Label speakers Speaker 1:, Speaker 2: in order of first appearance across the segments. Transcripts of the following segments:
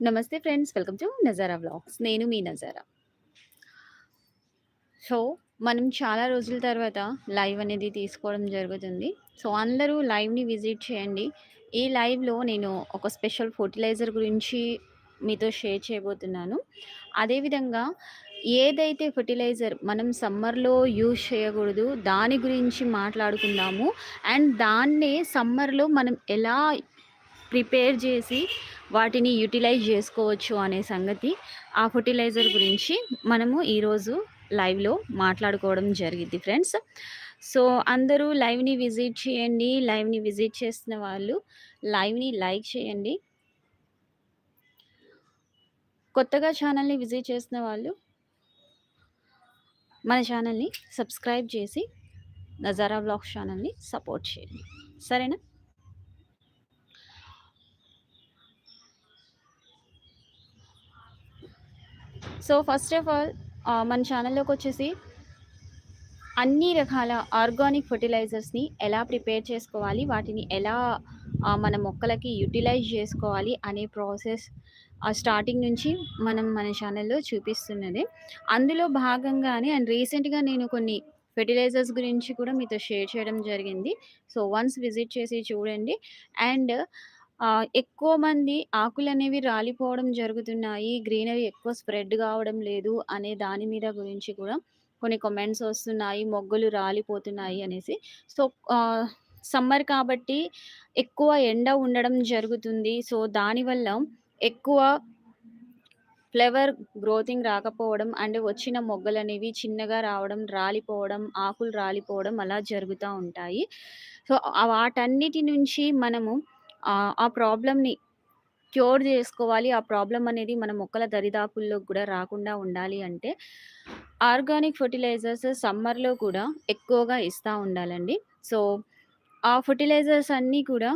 Speaker 1: నమస్తే friends. Welcome to Nazara vlogs. నేను మీ నజారా. సో, మనం చాలా రోజుల తర్వాత లైవ్ అనేది తీసుకోవడం జరుగుతుంది. సో, అందరూ లైవ్‌ని విజిట్ చేయండి. ఈ లైవ్‌లో నేను ఒక స్పెషల్ ఫెర్టిలైజర్ గురించి మీతో షేర్ చేయబోతున్నాను. అదేవిధంగా ఏదైతే ఫెర్టిలైజర్ మనం సమ్మర్‌లో యూజ్ చేయకూడదు, దాని గురించి మాట్లాడుకుందాము. అండ్ దాన్నే సమ్మర్‌లో మనం ఎలా ప్రిపేర్ చేసి వాటిని యుటిలైజ్ చేసుకోవచ్చు అనే సంగతి, ఆ ఫర్టిలైజర్ గురించి మనము ఈరోజు లైవ్‌లో మాట్లాడుకోవడం జరిగింది ఫ్రెండ్స్. సో, అందరూ లైవ్‌ని విజిట్ చేయండి. లైవ్‌ని విజిట్ చేసిన వాళ్ళు లైవ్‌ని లైక్ చేయండి. కొత్తగా ఛానల్‌ని విజిట్ చేసిన వాళ్ళు మన ఛానల్‌ని సబ్స్క్రైబ్ చేసి నజారా వ్లాగ్స్ ఛానల్‌ని సపోర్ట్ చేయండి. సరేనా? సో, ఫస్ట్ ఆఫ్ ఆల్ మన ఛానల్లోకి వచ్చేసి అన్ని రకాల ఆర్గానిక్ ఫెర్టిలైజర్స్‌ని ఎలా ప్రిపేర్ చేసుకోవాలి, వాటిని ఎలా మన మొక్కలకి యుటిలైజ్ చేసుకోవాలి అనే ప్రాసెస్ స్టార్టింగ్ నుంచి మనం మన ఛానల్‌లో చూపిస్తున్నది అందులో భాగంగానే అండ్ రీసెంట్‌గా నేను కొన్ని ఫెర్టిలైజర్స్ గురించి కూడా మీతో షేర్ చేయడం జరిగింది. సో, వన్స్ విజిట్ చేసి చూడండి. అండ్ ఆహ్, ఎక్కువ మంది ఆకులనేవి రాలిపోవడం జరుగుతున్నాయి. గ్రీనరీ ఎక్కువ స్ప్రెడ్ కావడం లేదు అనే దాని మీద గురించి కూడా కొన్ని కామెంట్స్ వస్తున్నాయి. మొగ్గలు రాలిపోతున్నాయి అనేసి. సో, ఆహ్, సమ్మర్ కాబట్టి ఎక్కువ ఎండ ఉండడం జరుగుతుంది. సో, దానివల్ల ఎక్కువ ఫ్లవర్ గ్రోతింగ్ రాకపోవడం అండ్ వచ్చిన మొగ్గలనేవి చిన్నగా రావడం, రాలిపోవడం, ఆకులు రాలిపోవడం అలా జరుగుతా ఉంటాయి. సో, వాటన్నిటి నుంచి మనము ఆహ్, ఆ ప్రాబ్లమ్‌ని క్యూర్ చేసుకోవాలి. ఆ ప్రాబ్లమ్ అనేది మన మొక్కల దరిదాపుల్లోకి కూడా రాకుండా ఉండాలి అంటే, ఆర్గానిక్ ఫెర్టిలైజర్స్ సమ్మర్‌లో కూడా ఎక్కువగా ఇస్తా ఉండాలండి. సో, ఆ ఫెర్టిలైజర్స్ అన్నీ కూడా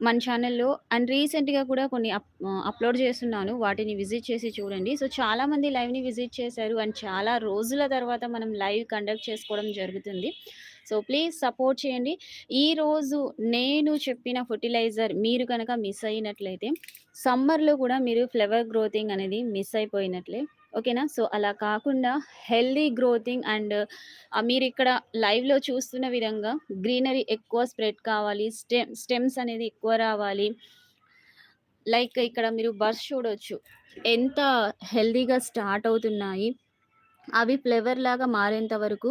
Speaker 1: మన ఛానల్‌లో అండ్ రీసెంట్‌గా కూడా కొన్ని అప్ ఆహ్, అప్‌లోడ్ చేస్తున్నాను. వాటిని విజిట్ చేసి చూడండి. సో, చాలామంది లైవ్‌ని విజిట్ చేశారు. అండ్ చాలా రోజుల తర్వాత మనం లైవ్ కండక్ట్ చేసుకోవడం జరుగుతుంది. సో, ప్లీజ్ సపోర్ట్ చేయండి. ఈరోజు నేను చెప్పిన ఫెర్టిలైజర్ మీరు కనుక మిస్ అయినట్లయితే, సమ్మర్‌లో కూడా మీరు ఫ్లవర్ గ్రోతింగ్ అనేది మిస్ అయిపోయినట్లే. ఓకేనా? సో, అలా కాకుండా హెల్తీ గ్రోతింగ్ అండ్ మీరు ఇక్కడ లైవ్‌లో చూస్తున్న విధంగా గ్రీనరీ ఎక్కువ స్ప్రెడ్ కావాలి. స్టెమ్ స్టెమ్స్ అనేది ఎక్కువ రావాలి. లైక్ ఇక్కడ మీరు బర్డ్స్ చూడొచ్చు. ఎంత హెల్దీగా స్టార్ట్ అవుతున్నాయి. అవి ఫ్లవర్‌లాగా మారేంత వరకు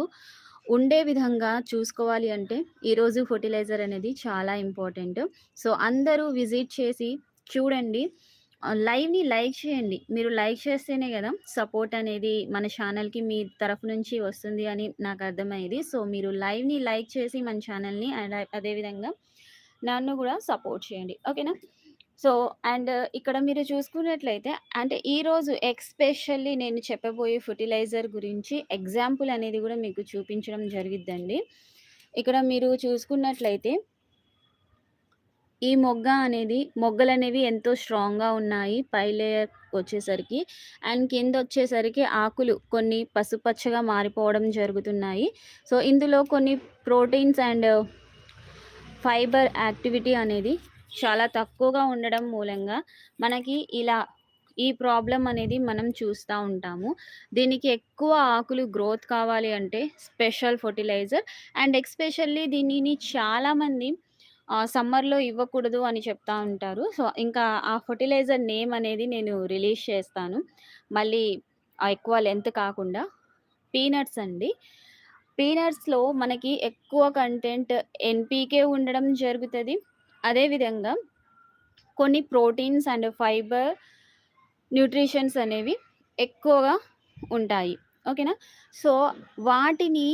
Speaker 1: ఉండే విధంగా చూసుకోవాలి అంటే, ఈరోజు ఫెర్టిలైజర్ అనేది చాలా ఇంపార్టెంట్. సో, అందరూ విజిట్ చేసి చూడండి. లైవ్‌ని లైక్ చేయండి. మీరు లైక్ చేస్తేనే కదా సపోర్ట్ అనేది మన ఛానల్‌కి మీ తరఫు నుంచి వస్తుంది అని నాకు అర్థమయ్యేది. సో, మీరు లైవ్‌ని లైక్ చేసి మన ఛానల్‌ని అండ్ అదే విధంగా నన్ను కూడా సపోర్ట్ చేయండి. ఓకేనా? సో, అండ్ ఇక్కడ మీరు చూసుకున్నట్లయితే అంటే ఈరోజు ఎక్స్పెషల్లీ నేను చెప్పబోయే ఫర్టిలైజర్ గురించి ఎగ్జాంపుల్ అనేది కూడా మీకు చూపించడం జరిగిద్దండి. ఇక్కడ మీరు చూసుకున్నట్లయితే ఈ మొగ్గ అనేది మొగ్గలు అనేవి ఎంతో స్ట్రాంగ్‌గా ఉన్నాయి. పై లేయర్ వచ్చేసరికి అండ్ కింద వచ్చేసరికి ఆకులు కొన్ని పసుపచ్చగా మారిపోవడం జరుగుతున్నాయి. సో, ఇందులో కొన్ని ప్రోటీన్స్ అండ్ ఫైబర్ యాక్టివిటీ అనేది చాలా తక్కువగా ఉండడం మూలంగా మనకి ఇలా ఈ ప్రాబ్లం అనేది మనం చూస్తూ ఉంటాము. దీనికి ఎక్కువ ఆకులు గ్రోత్ కావాలి అంటే స్పెషల్ ఫెర్టిలైజర్ అండ్ ఎక్స్పెషల్లీ దీనిని చాలామంది సమ్మర్‌లో ఇవ్వకూడదు అని చెప్తా ఉంటారు. సో, ఇంకా ఆ ఫర్టిలైజర్ నేమ్ అనేది నేను రిలీజ్ చేస్తాను. మళ్ళీ ఎక్కువ లెంత్ కాకుండా. పీనట్స్ అండి. పీనట్స్‌లో మనకి ఎక్కువ కంటెంట్ ఎన్‌పీకే ఉండడం జరుగుతుంది అదేవిధంగా కొన్ని ప్రోటీన్స్ అండ్ ఫైబర్ న్యూట్రిషన్స్ అనేవి ఎక్కువగా ఉంటాయి. ఓకేనా? సో, వాటిని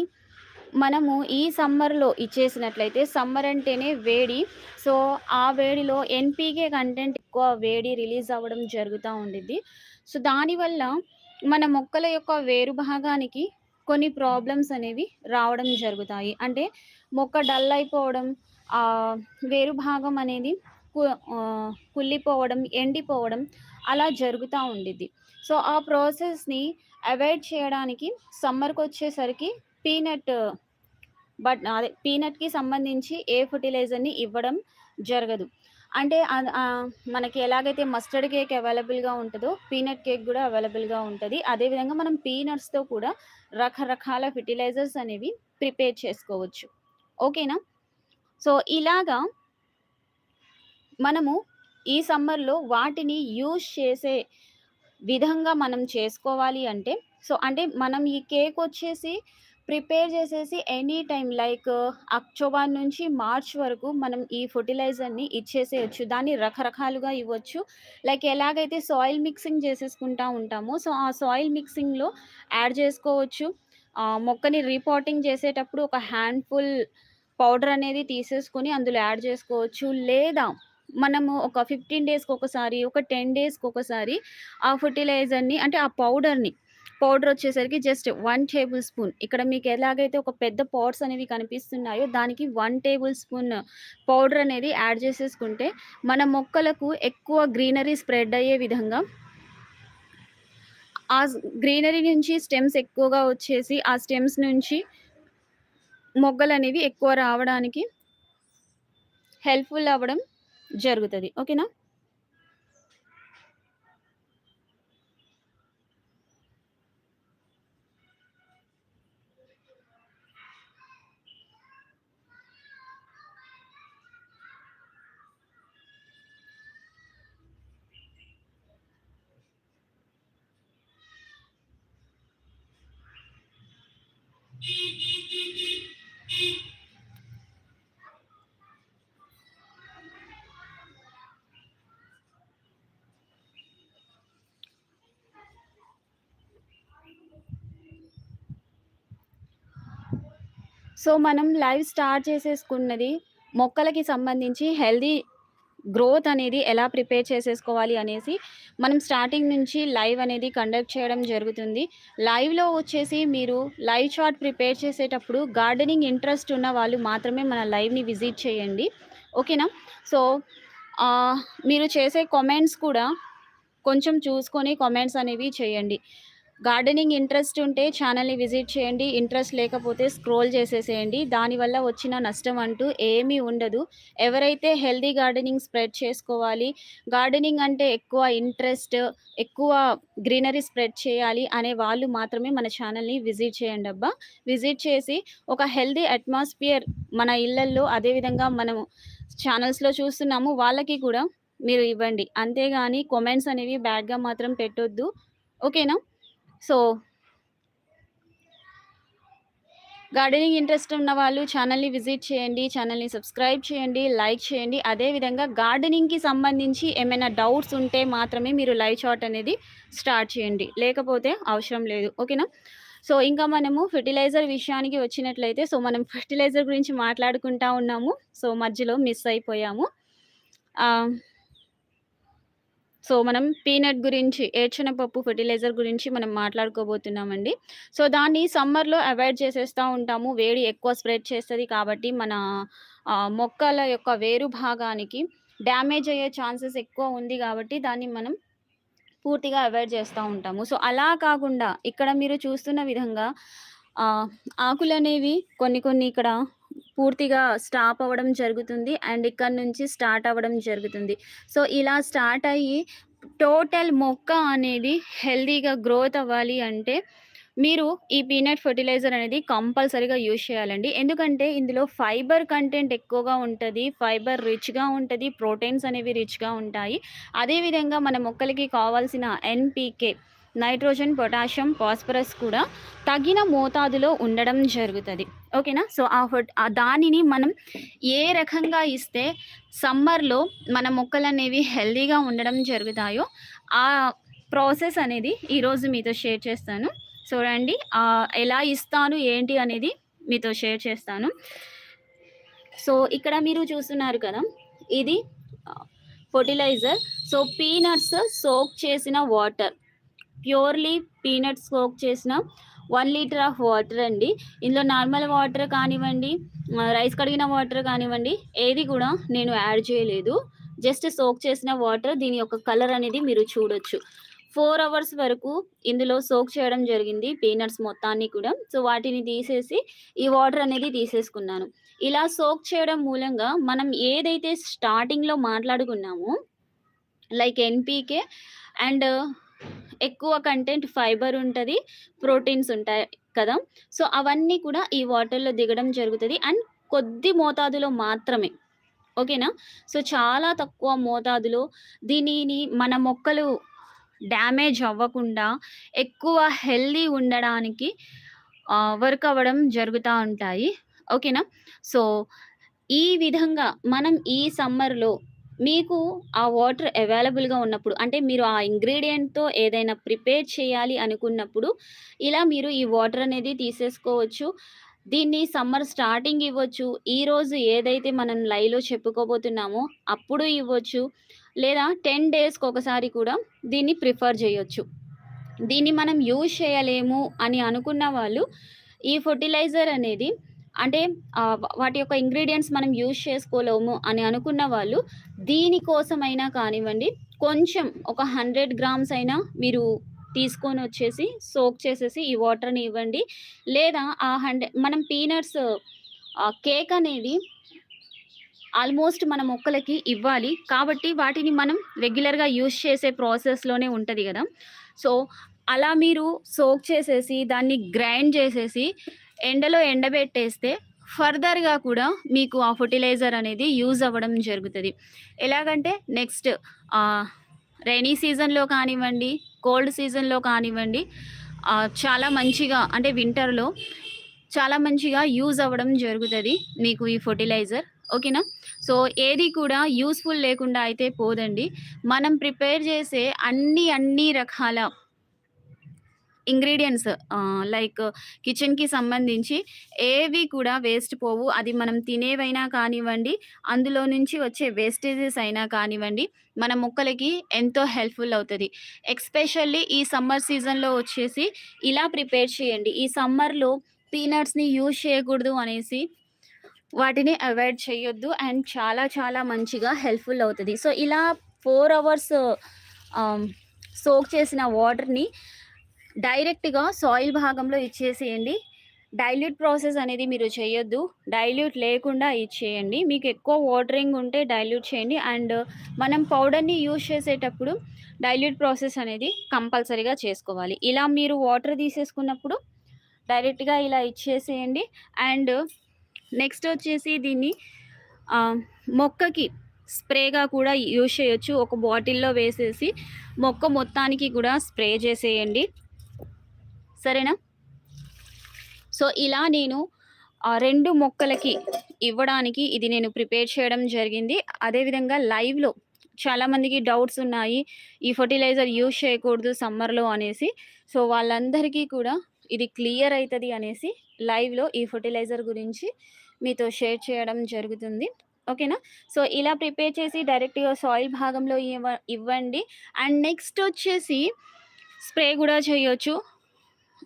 Speaker 1: మనము ఈ సమ్మర్‌లో ఇచ్చేసినట్లయితే సమ్మర్ అంటేనే వేడి. సో, ఆ వేడిలో ఎన్‌పీకే కంటెంట్ ఎక్కువ వేడి రిలీజ్ అవ్వడం జరుగుతూ ఉండిద్ది. సో, దానివల్ల మన మొక్కల యొక్క వేరు భాగానికి కొన్ని ప్రాబ్లమ్స్ అనేవి రావడం జరుగుతాయి. అంటే మొక్క డల్ అయిపోవడం, వేరు భాగం అనేది కుళ్ళిపోవడం, ఎండిపోవడం అలా జరుగుతూ ఉండిద్ది. సో, ఆ ప్రాసెస్‌ని అవాయిడ్ చేయడానికి సమ్మర్‌కొచ్చేసరికి పీనట్ బట్ అదే పీనట్‌కి సంబంధించి ఏ ఫెర్టిలైజర్‌ని ఇవ్వడం జరగదు. అంటే మనకి ఎలాగైతే మస్టర్డ్ కేక్ అవైలబుల్‌గా ఉంటుందో పీనట్ కేక్ కూడా అవైలబుల్‌గా ఉంటుంది అదే విధంగా మనం పీనట్స్‌తో కూడా రకరకాల ఫెర్టిలైజర్స్ అనేవి ప్రిపేర్ చేసుకోవచ్చు. ఓకేనా? సో, ఇలాగా మనము ఈ సమ్మర్‌లో వాటిని యూజ్ చేసే విధంగా మనం చేసుకోవాలి అంటే సో, అంటే మనం ఈ కేక్ వచ్చేసి ప్రిపేర్ చేసేసి ఎనీ టైం లైక్ అక్టోబర్ నుంచి మార్చ్ వరకు మనం ఈ ఫర్టిలైజర్ని ఇచ్చేసేయచ్చు దాన్ని రకరకాలుగా ఇవ్వచ్చు. లైక్ ఎలాగైతే సాయిల్ మిక్సింగ్ చేసేసుకుంటా ఉంటామో, సో, ఆ సాయిల్ మిక్సింగ్‌లో యాడ్ చేసుకోవచ్చు. మొక్కని రీపాటింగ్ చేసేటప్పుడు ఒక హ్యాండ్‌ఫుల్ పౌడర్ అనేది తీసేసుకొని అందులో యాడ్ చేసుకోవచ్చు. లేదా మనము ఒక 15 డేస్‌కి ఒకసారి, ఒక 10 డేస్‌కి ఒకసారి ఆ ఫర్టిలైజర్ని అంటే ఆ పౌడర్‌ని పౌడర్ వచ్చేసరికి జస్ట్ వన్ టేబుల్ స్పూన్ ఇక్కడ మీకు ఎలాగైతే ఒక పెద్ద పాట్స్ అనేవి కనిపిస్తున్నాయో దానికి వన్ టేబుల్ స్పూన్ పౌడర్ అనేది యాడ్ చేసేసుకుంటే మన మొక్కలకు ఎక్కువ గ్రీనరీ స్ప్రెడ్ అయ్యే విధంగా ఆ గ్రీనరీ నుంచి స్టెమ్స్ ఎక్కువగా వచ్చేసి, ఆ స్టెమ్స్ నుంచి మొగ్గలు అనేవి ఎక్కువ రావడానికి హెల్ప్‌ఫుల్ అవ్వడం జరుగుతుంది ఓకేనా? సో, మనం లైవ్ స్టార్ట్ చేసేసుకున్నది మొక్కలకి సంబంధించి హెల్తీ గ్రోత్ అనేది ఎలా ప్రిపేర్ చేసేసుకోవాలి అనేసి మనం స్టార్టింగ్ నుంచి లైవ్ అనేది కండక్ట్ చేయడం జరుగుతుంది. లైవ్‌లో వచ్చేసి మీరు లైవ్ షార్ట్ ప్రిపేర్ చేసేటప్పుడు గార్డెనింగ్ ఇంట్రెస్ట్ ఉన్న వాళ్ళు మాత్రమే మన లైవ్‌ని విజిట్ చేయండి. ఓకేనా? సో, మీరు చేసే కామెంట్స్ కూడా కొంచెం చూసుకొని కామెంట్స్ అనేవి చేయండి. గార్డెనింగ్ ఇంట్రెస్ట్ ఉంటే ఛానల్ని విజిట్ చేయండి. ఇంట్రెస్ట్ లేకపోతే స్క్రోల్ చేసేసేయండి. దానివల్ల వచ్చిన నష్టం అంటూ ఏమీ ఉండదు. ఎవరైతే హెల్దీ గార్డెనింగ్ స్ప్రెడ్ చేసుకోవాలి, గార్డెనింగ్ అంటే ఎక్కువ ఇంట్రెస్ట్, ఎక్కువ గ్రీనరీ స్ప్రెడ్ చేయాలి అనే వాళ్ళు మాత్రమే మన ఛానల్ని విజిట్ చేయండి అబ్బా విజిట్ చేసి ఒక హెల్దీ అట్మాస్ఫియర్ మన ఇళ్ళల్లో అదేవిధంగా మనము ఛానల్స్లో చూస్తున్నాము వాళ్ళకి కూడా మీరు ఇవ్వండి. అంతేగాని కామెంట్స్ అనేవి బ్యాడ్‌గా మాత్రం పెట్టొద్దు. ఓకేనా? సో గార్డెనింగ్ ఇంట్రెస్ట్ ఉన్న వాళ్ళు ఛానల్ని విజిట్ చేయండి. ఛానల్ని సబ్స్క్రైబ్ చేయండి. లైక్ చేయండి. అదే విధంగా గార్డెనింగ్‌కి సంబంధించి ఏమైనా డౌట్స్ ఉంటే మాత్రమే మీరు లైవ్ చాట్ అనేది స్టార్ట్ చేయండి. లేకపోతే అవసరం లేదు. ఓకేనా? సో, ఇంకా మనము ఫెర్టిలైజర్ విషయానికి వచ్చినట్లయితే సో, మనం ఫెర్టిలైజర్ గురించి మాట్లాడుకుంటా ఉన్నాము. సో, మధ్యలో మిస్ అయిపోయాము. సో, మనం పీనట్ గురించి ఏరుశనగపప్పు ఫెర్టిలైజర్ గురించి మనం మాట్లాడుకోబోతున్నామండి. సో, దాన్ని సమ్మర్‌లో అవాయిడ్ చేసేస్తూ ఉంటాము. వేడి ఎక్కువ స్ప్రెడ్ చేస్తుంది కాబట్టి మన మొక్కల యొక్క వేరు భాగానికి డ్యామేజ్ అయ్యే ఛాన్సెస్ ఎక్కువ ఉంది కాబట్టి దాన్ని మనం పూర్తిగా అవాయిడ్ చేస్తూ ఉంటాము. సో, అలా కాకుండా ఇక్కడ మీరు చూస్తున్న విధంగా ఆకులు ఆకులనేవి కొన్ని కొన్ని ఇక్కడ పూర్తిగా స్టాప్ అవ్వడం జరుగుతుంది. అండ్ ఇక్కడ నుంచి స్టార్ట్ అవ్వడం జరుగుతుంది. సో, ఇలా స్టార్ట్ అయ్యి టోటల్ మొక్క అనేది హెల్తీగా గ్రోత్ అవ్వాలి అంటే మీరు ఈ పీనట్ ఫెర్టిలైజర్ అనేది కంపల్సరీగా యూజ్ చేయాలండి. ఎందుకంటే ఇందులో ఫైబర్ కంటెంట్ ఎక్కువగా ఉంటుంది ఫైబర్ రిచ్‌గా ఉంటుంది ప్రోటీన్స్ అనేవి రిచ్‌గా ఉంటాయి. అదేవిధంగా మన మొక్కలకి కావాల్సిన ఎన్‌పీకే నైట్రోజన్, పొటాషియం, ఫాస్ఫరస్ కూడా తగిన మోతాదులో ఉండడం జరుగుతుంది ఓకేనా? సో, ఆ హోట దానిని మనం ఏ రకంగా ఇస్తే సమ్మర్‌లో మన మొక్కలు అనేవి హెల్దీగా ఉండడం జరుగుతాయో ఆ ప్రాసెస్ అనేది ఈరోజు మీతో షేర్ చేస్తాను. సో, రండి ఎలా ఇస్తాను ఏంటి అనేది మీతో షేర్ చేస్తాను. సో, ఇక్కడ మీరు చూస్తున్నారు కదా! ఇది ఫర్టిలైజర్ సో, పీనట్స్ సోక్ చేసిన వాటర్. ప్యూర్‌లీ పీనట్స్ సోక్ చేసిన వన్ లీటర్ ఆఫ్ వాటర్ అండి. ఇందులో నార్మల్ వాటర్ కానివ్వండి, రైస్ కడిగిన వాటర్ కానివ్వండి, ఏది కూడా నేను యాడ్ చేయలేదు. జస్ట్ సోక్ చేసిన వాటర్ దీని యొక్క కలర్ అనేది మీరు చూడొచ్చు. ఫోర్ అవర్స్ వరకు ఇందులో సోక్ చేయడం జరిగింది పీనట్స్ మొత్తాన్ని కూడా. సో, వాటిని తీసేసి ఈ వాటర్ అనేది తీసేసుకున్నాను. ఇలా సోక్ చేయడం మూలంగా మనం ఏదైతే స్టార్టింగ్‌లో మాట్లాడుకున్నామో లైక్ ఎన్‌పీకే అండ్ ఎక్కువ కంటెంట్ ఫైబర్ ఉంటుంది ప్రోటీన్స్ ఉంటాయి కదా! సో, అవన్నీ కూడా ఈ వాటర్‌లో దిగడం జరుగుతుంది అండ్ కొద్ది మోతాదులో మాత్రమే. ఓకేనా? సో, చాలా తక్కువ మోతాదులో దీనిని మన మొక్కలు డ్యామేజ్ అవ్వకుండా ఎక్కువ హెల్తీ ఉండడానికి వర్క్ అవ్వడం జరుగుతూ ఉంటాయి. ఓకేనా? సో, ఈ విధంగా మనం ఈ సమ్మర్‌లో మీకు ఆ వాటర్ అవైలబుల్‌గా ఉన్నప్పుడు అంటే మీరు ఆ ఇంగ్రీడియంట్తో ఏదైనా ప్రిపేర్ చేయాలి అనుకున్నప్పుడు ఇలా మీరు ఈ వాటర్ అనేది తీసేసుకోవచ్చు. దీన్ని సమ్మర్ స్టార్టింగ్ ఇవ్వచ్చు. ఈరోజు ఏదైతే మనం లైవ్‌లో చెప్పుకోబోతున్నామో అప్పుడు ఇవ్వచ్చు. లేదా 10 డేస్‌కి ఒకసారి కూడా దీన్ని ప్రిఫర్ చేయొచ్చు. దీన్ని మనం యూజ్ చేయలేము అని అనుకున్న వాళ్ళు ఈ ఫర్టిలైజర్ అనేది అంటే వాటి యొక్క ఇంగ్రీడియంట్స్ మనం యూజ్ చేసుకోలేము అని అనుకున్న వాళ్ళు దీనికోసమైనా కానివ్వండి, కొంచెం ఒక 100 గ్రామ్స్ అయినా మీరు తీసుకొని వచ్చేసి సోక్ చేసేసి ఈ వాటర్‌ని ఇవ్వండి. లేదా ఆ హండ్రెడ్ మనం పీనట్స్ కేక్ అనేది ఆల్మోస్ట్ మన మొక్కలకి ఇవ్వాలి. కాబట్టి వాటిని మనం రెగ్యులర్‌గా యూజ్ చేసే ప్రాసెస్‌లోనే ఉంటుంది కదా సో, అలా మీరు సోక్ చేసేసి దాన్ని గ్రైండ్ చేసేసి ఎండలో ఎండబెట్టేస్తే ఫర్దర్‌గా కూడా మీకు ఆ ఫర్టిలైజర్ అనేది యూజ్ అవ్వడం జరుగుతుంది ఎలాగంటే నెక్స్ట్ రైనీ సీజన్‌లో కానివ్వండి, కోల్డ్ సీజన్‌లో కానివ్వండి చాలా మంచిగా అంటే వింటర్‌లో చాలా మంచిగా యూజ్ అవ్వడం జరుగుతుంది మీకు ఈ ఫర్టిలైజర్ ఓకేనా? సో, ఏది కూడా యూస్ఫుల్ లేకుండా అయితే పోదండి. మనం ప్రిపేర్ చేసే అన్ని అన్ని రకాల ఇంగ్రీడియంట్స్ లైక్ కిచెన్‌కి సంబంధించి ఏవి కూడా వేస్ట్ పోవు. అది మనం తినేవైనా కానివ్వండి, అందులో నుంచి వచ్చే వేస్టేజెస్ అయినా కానివ్వండి, మన మొక్కలకి ఎంతో హెల్ప్‌ఫుల్ అవుతుంది ఎక్స్పెషల్లీ ఈ సమ్మర్ సీజన్‌లో వచ్చేసి ఇలా ప్రిపేర్ చేయండి. ఈ సమ్మర్‌లో పీనట్స్‌ని యూజ్ చేయకూడదు అనేసి వాటిని అవాయిడ్ చేయొద్దు. అండ్ చాలా చాలా మంచిగా హెల్ప్‌ఫుల్ అవుతుంది సో, ఇలా ఫోర్ అవర్స్ సోక్ చేసిన వాటర్‌ని డైరెక్ట్‌గా సాయిల్ భాగంలో ఇచ్చేసేయండి. డైల్యూట్ ప్రాసెస్ అనేది మీరు చేయొద్దు. డైల్యూట్ లేకుండా ఇచ్చేయండి. మీకు ఎక్కువ వాటరింగ్ ఉంటే డైల్యూట్ చేయండి. అండ్ మనం పౌడర్‌ని యూజ్ చేసేటప్పుడు డైల్యూట్ ప్రాసెస్ అనేది కంపల్సరీగా చేసుకోవాలి. ఇలా మీరు వాటర్ తీసేసుకున్నప్పుడు డైరెక్ట్‌గా ఇలా ఇచ్చేసేయండి. అండ్ నెక్స్ట్ వచ్చేసి దీన్ని మొక్కకి స్ప్రేగా కూడా యూజ్ చేయొచ్చు. ఒక బాటిల్‌లో వేసేసి మొక్క మొత్తానికి కూడా స్ప్రే చేసేయండి. సరేనా? సో, ఇలా నేను ఆ రెండు మొక్కలకి ఇవ్వడానికి ఇది నేను ప్రిపేర్ చేయడం జరిగింది. అదేవిధంగా లైవ్‌లో చాలామందికి డౌట్స్ ఉన్నాయి. ఈ ఫర్టిలైజర్ యూజ్ చేయకూడదు సమ్మర్‌లో అనేసి. సో, వాళ్ళందరికీ కూడా ఇది క్లియర్ అవుతుంది అనేసి లైవ్‌లో ఈ ఫెర్టిలైజర్ గురించి మీతో షేర్ చేయడం జరుగుతుంది. ఓకేనా? సో, ఇలా ప్రిపేర్ చేసి డైరెక్ట్‌గా సాయిల్ భాగంలో ఇవ్వ ఇవ్వండి. అండ్ నెక్స్ట్ వచ్చేసి స్ప్రే కూడా చేయొచ్చు.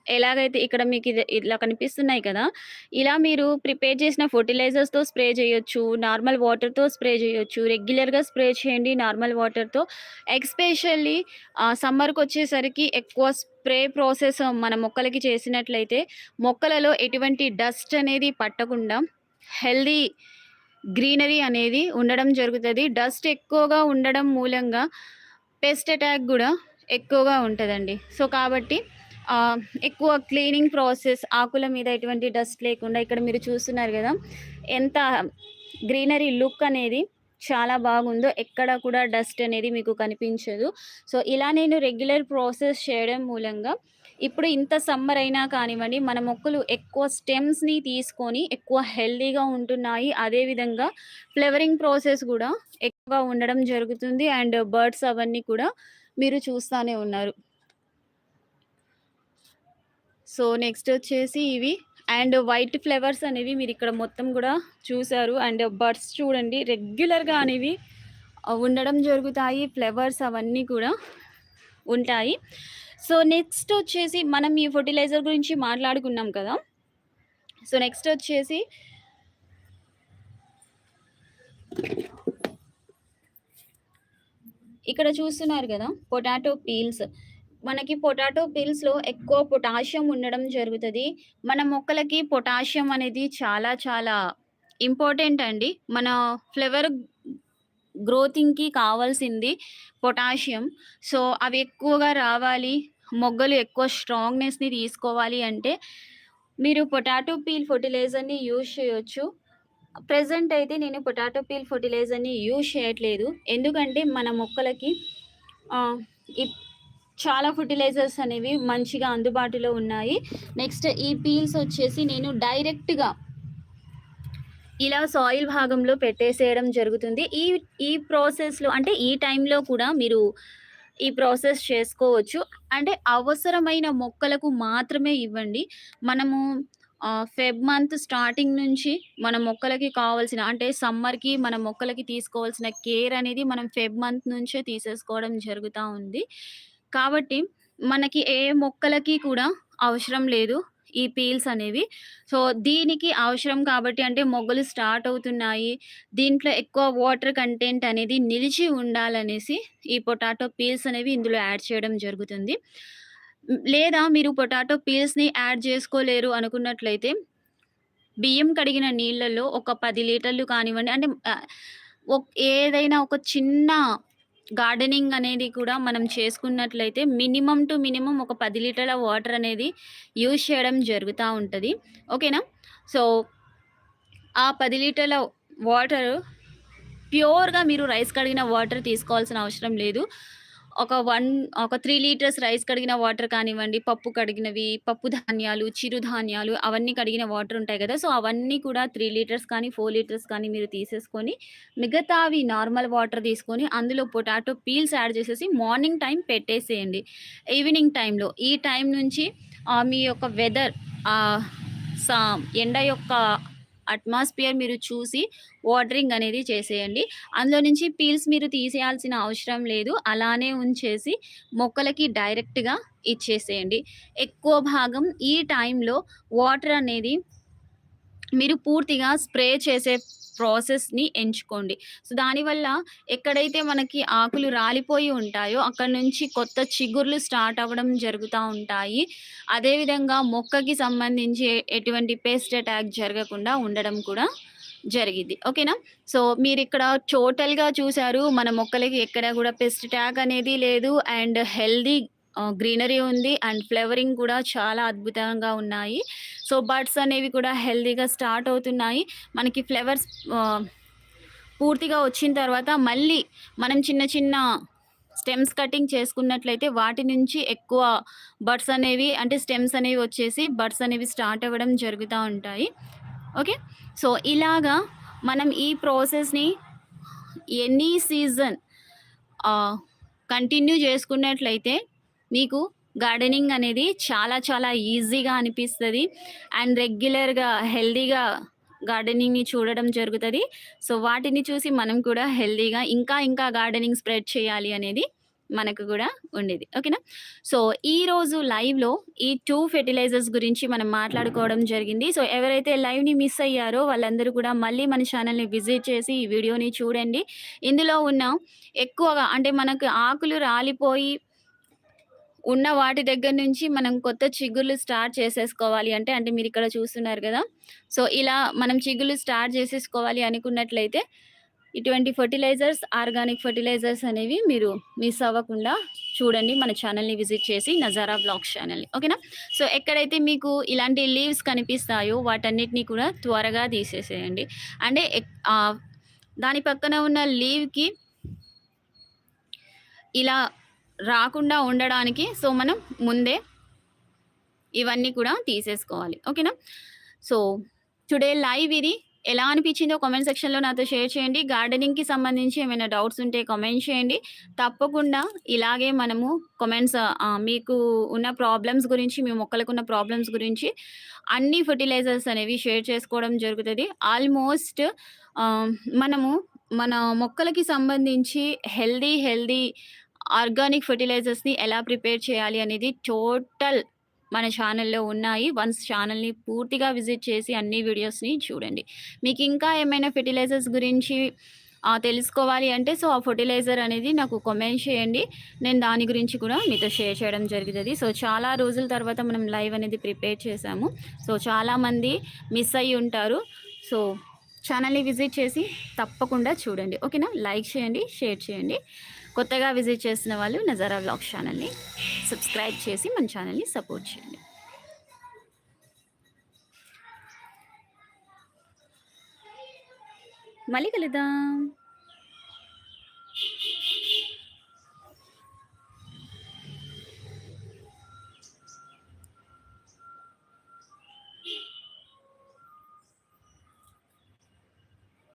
Speaker 1: ఎలాగైతే ఇక్కడ మీకు ఇది ఇలా కనిపిస్తున్నాయి కదా! ఇలా మీరు ప్రిపేర్ చేసిన ఫెర్టిలైజర్స్‌తో స్ప్రే చేయొచ్చు. నార్మల్ వాటర్‌తో స్ప్రే చేయొచ్చు. రెగ్యులర్‌గా స్ప్రే చేయండి నార్మల్ వాటర్‌తో. ఎక్స్పెషల్లీ సమ్మర్కి వచ్చేసరికి ఎక్కువ స్ప్రే ప్రాసెస్ మన మొక్కలకి చేసినట్లయితే మొక్కలలో ఎటువంటి డస్ట్ అనేది పట్టకుండా హెల్దీ గ్రీనరీ అనేది ఉండడం జరుగుతుంది డస్ట్ ఎక్కువగా ఉండడం మూలంగా పెస్ట్ అటాక్ కూడా ఎక్కువగా ఉంటుందండి సో, కాబట్టి ఎక్కువ క్లీనింగ్ ప్రాసెస్ ఆకుల మీద ఎటువంటి డస్ట్ లేకుండా ఇక్కడ మీరు చూస్తున్నారు కదా ఎంత గ్రీనరీ లుక్ అనేది చాలా బాగుందో. ఎక్కడ కూడా డస్ట్ అనేది మీకు కనిపించదు. సో, ఇలా నేను రెగ్యులర్ ప్రాసెస్ చేయడం మూలంగా ఇప్పుడు ఇంత సమ్మర్ అయినా కానివ్వండి, మన మొక్కలు ఎక్కువ స్టెమ్స్‌ని తీసుకొని ఎక్కువ హెల్దీగా ఉంటున్నాయి. అదేవిధంగా ఫ్లవరింగ్ ప్రాసెస్ కూడా ఎక్కువగా ఉండడం జరుగుతుంది. అండ్ బర్డ్స్ అవన్నీ కూడా మీరు చూస్తానే ఉన్నారు. సో, నెక్స్ట్ వచ్చేసి ఇవి అండ్ వైట్ ఫ్లవర్స్ అనేవి మీరు ఇక్కడ మొత్తం కూడా చూసారు. అండ్ బడ్స్ చూడండి రెగ్యులర్‌గా అనేవి ఉండడం జరుగుతాయి. ఫ్లవర్స్ అవన్నీ కూడా ఉంటాయి. సో, నెక్స్ట్ వచ్చేసి మనం ఈ ఫర్టిలైజర్ గురించి మాట్లాడుకున్నాం కదా! సో, నెక్స్ట్ వచ్చేసి ఇక్కడ చూస్తున్నారు కదా పొటాటో పీల్స్. మనకి పొటాటో పీల్స్‌లో ఎక్కువ పొటాషియం ఉండడం జరుగుతుంది మన మొక్కలకి పొటాషియం అనేది చాలా చాలా ఇంపార్టెంట్ అండి. మన ఫ్లవర్ గ్రోతింగ్‌కి కావాల్సింది పొటాషియం. సో, అవి ఎక్కువగా రావాలి, మొగ్గలు ఎక్కువ స్ట్రాంగ్‌నెస్‌ని తీసుకోవాలి అంటే, మీరు పొటాటో పీల్ ఫర్టిలైజర్ని యూజ్ చేయొచ్చు. ప్రజెంట్ అయితే నేను పొటాటో పీల్ ఫర్టిలైజర్ని యూజ్ చేయట్లేదు. ఎందుకంటే మన మొక్కలకి ఇప్ చాలా ఫెర్టిలైజర్స్ అనేవి మంచిగా అందుబాటులో ఉన్నాయి. నెక్స్ట్ ఈ పీల్స్ వచ్చేసి నేను డైరెక్ట్‌గా ఇలా సాయిల్ భాగంలో పెట్టేసేయడం జరుగుతుంది. ఈ ఈ ప్రాసెస్‌లో అంటే ఈ టైంలో కూడా మీరు ఈ ప్రాసెస్ చేసుకోవచ్చు. అంటే అవసరమైన మొక్కలకు మాత్రమే ఇవ్వండి. మనము ఫెబ్ మంత్ స్టార్టింగ్ నుంచి మన మొక్కలకి కావాల్సిన అంటే సమ్మర్‌కి మన మొక్కలకి తీసుకోవాల్సిన కేర్ అనేది మనం ఫెబ్ మంత్ నుంచే తీసేసుకోవడం జరుగుతూ ఉంది. కాబట్టి మనకి ఏ మొక్కలకి కూడా అవసరం లేదు ఈ పీల్స్ అనేవి. సో, దీనికి అవసరం కాబట్టి అంటే మొగ్గలు స్టార్ట్ అవుతున్నాయి. దీంట్లో ఎక్కువ వాటర్ కంటెంట్ అనేది నిలిచి ఉండాలనేసి ఈ పొటాటో పీల్స్ అనేవి ఇందులో యాడ్ చేయడం జరుగుతుంది. లేదా మీరు పొటాటో పీల్స్‌ని యాడ్ చేసుకోలేరు అనుకున్నట్లయితే, బియ్యం కడిగిన నీళ్ళలో ఒక పది లీటర్లు కానివ్వండి అంటే ఏదైనా ఒక చిన్న గార్డెనింగ్ అనేది కూడా మనం చేసుకున్నట్లయితే మినిమమ్ టు మినిమమ్ ఒక పది లీటర్ల వాటర్ అనేది యూజ్ చేయడం జరుగుతూ ఉంటుంది ఓకేనా? సో, ఆ పది లీటర్ల వాటర్ ప్యూర్‌గా మీరు రైస్ కడిగిన వాటర్ తీసుకోవాల్సిన అవసరం లేదు. ఒక వన్ ఒక త్రీ లీటర్స్ రైస్ కడిగిన వాటర్ కానివ్వండి, పప్పు కడిగినవి, పప్పు ధాన్యాలు, చిరుధాన్యాలు అవన్నీ కడిగిన వాటర్ ఉంటాయి కదా సో, అవన్నీ కూడా త్రీ లీటర్స్ కానీ, ఫోర్ లీటర్స్ కానీ మీరు తీసేసుకొని, మిగతావి నార్మల్ వాటర్ తీసుకొని, అందులో పొటాటో పీల్స్ యాడ్ చేసేసి మార్నింగ్ టైం పెట్టేసేయండి. ఈవినింగ్ టైంలో ఈ టైం నుంచి మీ యొక్క వెదర్ సా ఎండ యొక్క అట్మాస్ఫియర్ మీరు చూసి వాటరింగ్ అనేది చేసేయండి. అందులో నుంచి పీల్స్ మీరు తీసేయాల్సిన అవసరం లేదు. అలానే ఉంచేసి మొక్కలకి డైరెక్ట్‌గా ఇచ్చేసేయండి. ఎక్కువ భాగం ఈ టైంలో వాటర్ అనేది మీరు పూర్తిగా స్ప్రే చేసే ప్రాసెస్‌ని ఎంచుకోండి. సో, దానివల్ల ఎక్కడైతే మనకి ఆకులు రాలిపోయి ఉంటాయో, అక్కడి నుంచి కొత్త చిగుర్లు స్టార్ట్ అవ్వడం జరుగుతూ ఉంటాయి. అదేవిధంగా మొక్కకి సంబంధించి ఎటువంటి పేస్ట్ అటాక్ జరగకుండా ఉండడం కూడా జరిగింది ఓకేనా? సో, మీరు ఇక్కడ టోటల్‌గా చూశారు మన మొక్కలకి ఎక్కడ కూడా పెస్ట్ అటాక్ అనేది లేదు. అండ్ హెల్దీ గ్రీనరీ ఉంది. అండ్ ఫ్లేవరింగ్ కూడా చాలా అద్భుతంగా ఉన్నాయి. సో, బర్డ్స్ అనేవి కూడా హెల్తీగా స్టార్ట్ అవుతున్నాయి. మనకి ఫ్లేవర్స్ పూర్తిగా వచ్చిన తర్వాత మళ్ళీ మనం చిన్న చిన్న స్టెమ్స్ కటింగ్ చేసుకున్నట్లయితే వాటి నుంచి ఎక్కువ బర్డ్స్ అనేవి అంటే స్టెమ్స్ అనేవి వచ్చేసి బర్డ్స్ అనేవి స్టార్ట్ అవ్వడం జరుగుతూ ఉంటాయి. ఓకే. సో, ఇలాగా మనం ఈ ప్రాసెస్‌ని ఎనీ సీజన్ కంటిన్యూ చేసుకున్నట్లయితే మీకు గార్డెనింగ్ అనేది చాలా చాలా ఈజీగా అనిపిస్తుంది అండ్ రెగ్యులర్‌గా హెల్దీగా గార్డెనింగ్‌ని చూడడం జరుగుతుంది సో, వాటిని చూసి మనం కూడా హెల్తీగా ఇంకా ఇంకా గార్డెనింగ్ స్ప్రెడ్ చేయాలి అనేది మనకు కూడా ఉండేది. ఓకేనా? సో, ఈరోజు లైవ్‌లో ఈ టూ ఫెర్టిలైజర్స్ గురించి మనం మాట్లాడుకోవడం జరిగింది. సో, ఎవరైతే లైవ్‌ని మిస్ అయ్యారో వాళ్ళందరూ కూడా మళ్ళీ మన ఛానల్ని విజిట్ చేసి ఈ వీడియోని చూడండి. ఇందులో ఉన్న ఎక్కువగా అంటే మనకు ఆకులు రాలిపోయి ఉన్న వాటి దగ్గర నుంచి మనం కొత్త చిగుర్లు స్టార్ట్ చేసేసుకోవాలి అంటే, అంటే మీరు ఇక్కడ చూస్తున్నారు కదా సో, ఇలా మనం చిగుర్లు స్టార్ట్ చేసేసుకోవాలి అనుకున్నట్లయితే ఇటువంటి ఫర్టిలైజర్స్ ఆర్గానిక్ ఫర్టిలైజర్స్ అనేవి మీరు మిస్ అవ్వకుండా చూడండి. మన ఛానల్ని విజిట్ చేసి నజారా వ్లాగ్స్ ఛానల్ని ఓకేనా? సో, ఎక్కడైతే మీకు ఇలాంటి లీవ్స్ కనిపిస్తాయో వాటన్నిటిని కూడా త్వరగా తీసేసేయండి. అంటే ఎక్ దాని పక్కన ఉన్న లీవ్‌కి ఇలా రాకుండా ఉండడానికి సో, మనం ముందే ఇవన్నీ కూడా తీసేసుకోవాలి. ఓకేనా? సో, టుడే లైవ్ ఇది ఎలా అనిపించిందో కామెంట్ సెక్షన్‌లో నాతో షేర్ చేయండి. గార్డెనింగ్‌కి సంబంధించి ఏమైనా డౌట్స్ ఉంటే కామెంట్ చేయండి. తప్పకుండా ఇలాగే మనము కామెంట్స్ మీకు ఉన్న ప్రాబ్లమ్స్ గురించి, మీ మొక్కలకు ఉన్న ప్రాబ్లమ్స్ గురించి అన్ని ఫెర్టిలైజర్స్ అనేవి షేర్ చేసుకోవడం జరుగుతుంది ఆల్మోస్ట్ మనము మన మొక్కలకి సంబంధించి హెల్దీ హెల్దీ ఆర్గానిక్ ఫెర్టిలైజర్స్‌ని ఎలా ప్రిపేర్ చేయాలి అనేది టోటల్ మన ఛానల్లో ఉన్నాయి. వన్స్ ఛానల్ని పూర్తిగా విజిట్ చేసి అన్ని వీడియోస్‌ని చూడండి. మీకు ఇంకా ఏమైనా ఫెర్టిలైజర్స్ గురించి తెలుసుకోవాలి అంటే సో ఆ ఫర్టిలైజర్ అనేది నాకు కమెంట్ చేయండి. నేను దాని గురించి కూడా మీతో షేర్ చేయడం జరుగుతుంది. సో చాలా రోజుల తర్వాత మనం లైవ్ అనేది ప్రిపేర్ చేసాము. సో చాలామంది మిస్ అయ్యి ఉంటారు. సో ఛానల్ని విజిట్ చేసి తప్పకుండా చూడండి. ఓకేనా? లైక్ చేయండి షేర్ చేయండి. కొత్తగా విజిట్ చేసిన వాళ్ళు నజారా బ్లాగ్స్ ఛానల్ని సబ్స్క్రైబ్ చేసి మన ఛానల్ని సపోర్ట్ చేయండి. మళ్ళీ కలుద్దాం.